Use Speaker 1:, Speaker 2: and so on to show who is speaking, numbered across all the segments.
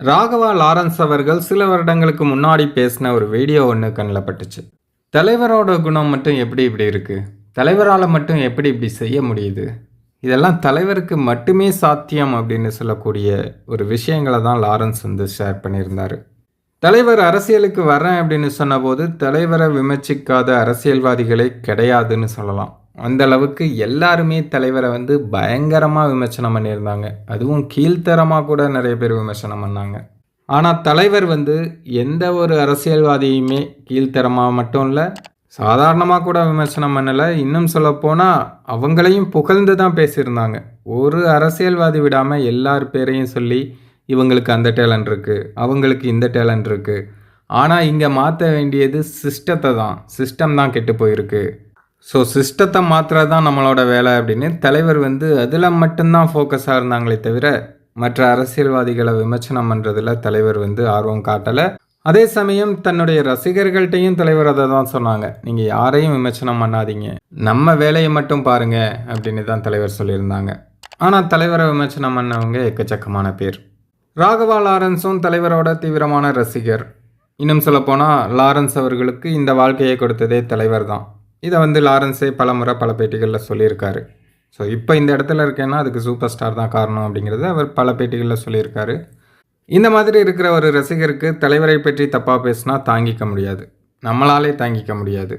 Speaker 1: Raghava Lawrence அவர்கள் சில வருடங்களுக்கு முன்னாடி பேசின ஒரு வீடியோ ஒன்று கண்ணில் பட்டுச்சு. தலைவரோட குணம் மட்டும் எப்படி இப்படி இருக்குது தலைவரால் மட்டும் எப்படி இப்படி செய்ய முடியுது? இதெல்லாம் தலைவருக்கு மட்டுமே சாத்தியம் அப்படின்னு சொல்லக்கூடிய ஒரு விஷயங்களை தான் லாரன்ஸ் வந்து ஷேர் பண்ணியிருந்தார். தலைவர் அரசியலுக்கு வரேன் அப்படின்னு சொன்னபோது தலைவரை விமர்சிக்காத அரசியல்வாதிகளே கிடையாதுன்னு சொல்லலாம். அந்த அளவுக்கு எல்லாருமே தலைவரை வந்து பயங்கரமாக விமர்சனம் பண்ணியிருந்தாங்க. அதுவும் கீழ்த்தரமாக கூட நிறைய பேர் விமர்சனம் பண்ணாங்க. ஆனால் தலைவர் வந்து எந்த ஒரு அரசியல்வாதியுமே கீழ்த்தரமாக மட்டும் இல்லை சாதாரணமாக கூட விமர்சனம் பண்ணலை. இன்னும் சொல்லப்போனால் அவங்களையும் புகழ்ந்து தான் பேசியிருந்தாங்க. ஒரு அரசியல்வாதி விடாமல் எல்லார் பேரையும் சொல்லி இவங்களுக்கு அந்த டேலண்ட் இருக்குது அவங்களுக்கு இந்த டேலண்ட் இருக்குது ஆனால் இங்கே மாற்ற வேண்டியது சிஸ்டத்தை தான். சிஸ்டம் தான் கெட்டு போயிருக்கு. ஸோ சிஸ்டத்தை மாற்றுறது தான் நம்மளோட வேலை அப்படின்னு தலைவர் வந்து அதில் மட்டும்தான் ஃபோக்கஸாக இருந்தாங்களே தவிர மற்ற அரசியல்வாதிகளை விமர்சனம் பண்ணுறதுல தலைவர் வந்து ஆர்வம் காட்டலை. அதே சமயம் தன்னுடைய ரசிகர்கள்ட்டையும் தலைவர் அதை தான் சொன்னாங்க. நீங்கள் யாரையும் விமர்சனம் பண்ணாதீங்க. நம்ம வேலையை மட்டும் பாருங்க அப்படின்னு தான் தலைவர் சொல்லியிருந்தாங்க. ஆனால் தலைவரை விமர்சனம் பண்ணவங்க எக்கச்சக்கமான பேர். ராகவா லாரன்ஸும் தலைவரோட தீவிரமான ரசிகர். இன்னும் சொல்லப்போனால் லாரன்ஸ் அவர்களுக்கு இந்த வாழ்க்கையை கொடுத்ததே தலைவர் தான். இதை வந்து லாரன்ஸே பல முறை பல பேட்டிகளில் சொல்லியிருக்காரு. ஸோ இப்போ இந்த இடத்துல இருக்கேன்னா அதுக்கு சூப்பர் ஸ்டார் தான் காரணம் அப்படிங்கிறத அவர் பல பேட்டிகளில் சொல்லியிருக்காரு. இந்த மாதிரி இருக்கிற ஒரு ரசிகருக்கு தலைவரை பற்றி தப்பாக பேசினா தாங்கிக்க முடியாது. நம்மளாலே தாங்கிக்க முடியாது.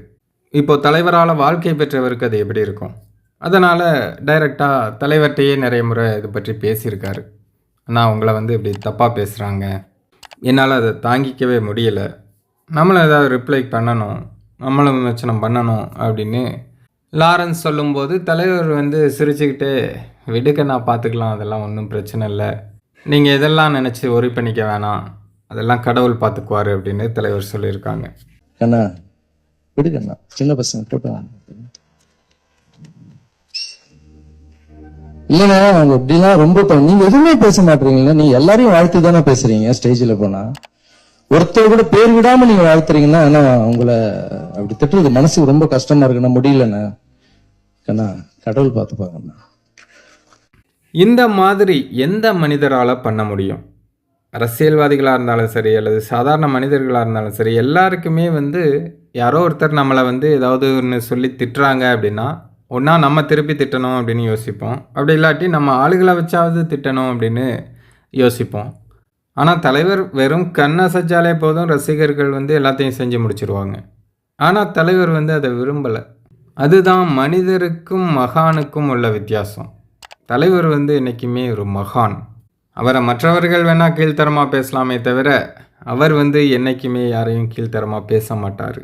Speaker 1: இப்போது தலைவரால் வாழ்க்கை பெற்றவருக்கு அது எப்படி இருக்கும்? அதனால் டைரெக்டாக தலைவர்கிட்டயே நிறைய முறை இது பற்றி பேசியிருக்காரு. ஆனால் உங்களை வந்து இப்படி தப்பாக பேசுகிறாங்க என்னால் அதை தாங்கிக்கவே முடியலை. நம்மளும் ஏதாவது ரிப்ளை பண்ணணும். நம்மளும் விமர்சனம் பண்ணணும் அப்படின்னு லாரன்ஸ் சொல்லும்போது தலைவர் வந்து சிரிச்சுக்கிட்டே விடுக்க நான் பார்த்துக்கலாம் அதெல்லாம் ஒன்றும் பிரச்சனை இல்லை. நீங்கள் இதெல்லாம் நினச்சி ஒரி பண்ணிக்க வேணாம். அதெல்லாம் கடவுள் பார்த்துக்குவார் அப்படின்னு தலைவர் சொல்லியிருக்காங்க.
Speaker 2: கண்ணா விடுக்கண்ணா சின்ன பசங்க போட்டு இல்லைண்ணா அவங்க எப்படிலாம் ரொம்ப நீங்க எதுவுமே பேச மாட்டீங்களா நீங்க எல்லாரையும் வாழ்த்து தானே பேசுறீங்க ஸ்டேஜில் போனா? ஒருத்தர் கூட பேர் விடாம நீங்க வாழ்த்துறீங்கன்னா ஆனா உங்களை அப்படி திட்டுறது மனசுக்கு ரொம்ப கஷ்டமா இருக்குண்ணா முடியலண்ணா. கண்ணா கடவுள் பார்த்துப்பாங்கண்ணா
Speaker 1: இந்த மாதிரி எந்த மனிதரால் பண்ண முடியும்? அரசியல்வாதிகளாக இருந்தாலும் சரி அல்லது சாதாரண மனிதர்களாக இருந்தாலும் சரி எல்லாருக்குமே வந்து யாரோ ஒருத்தர் நம்மளை வந்து ஏதாவது ஒன்று சொல்லி திட்டுறாங்க அப்படின்னா ஒன்றா நம்ம திருப்பி திட்டணும் அப்படின்னு யோசிப்போம். அப்படி இல்லாட்டி நம்ம ஆளுகளை வச்சாவது திட்டணும் அப்படின்னு யோசிப்போம். ஆனால் தலைவர் வெறும் கண்ணை அசைச்சாலே போதும் ரசிகர்கள் வந்து எல்லாத்தையும் செஞ்சு முடிச்சிருவாங்க. ஆனால் தலைவர் வந்து அதை விரும்பலை. அதுதான் மனிதருக்கும் மகானுக்கும் உள்ள வித்தியாசம். தலைவர் வந்து என்றைக்குமே ஒரு மகான். அவரை மற்றவர்கள் வேணால் கீழ்த்தரமாக பேசலாமே தவிர அவர் வந்து என்றைக்குமே யாரையும் கீழ்த்தரமாக பேச மாட்டார்.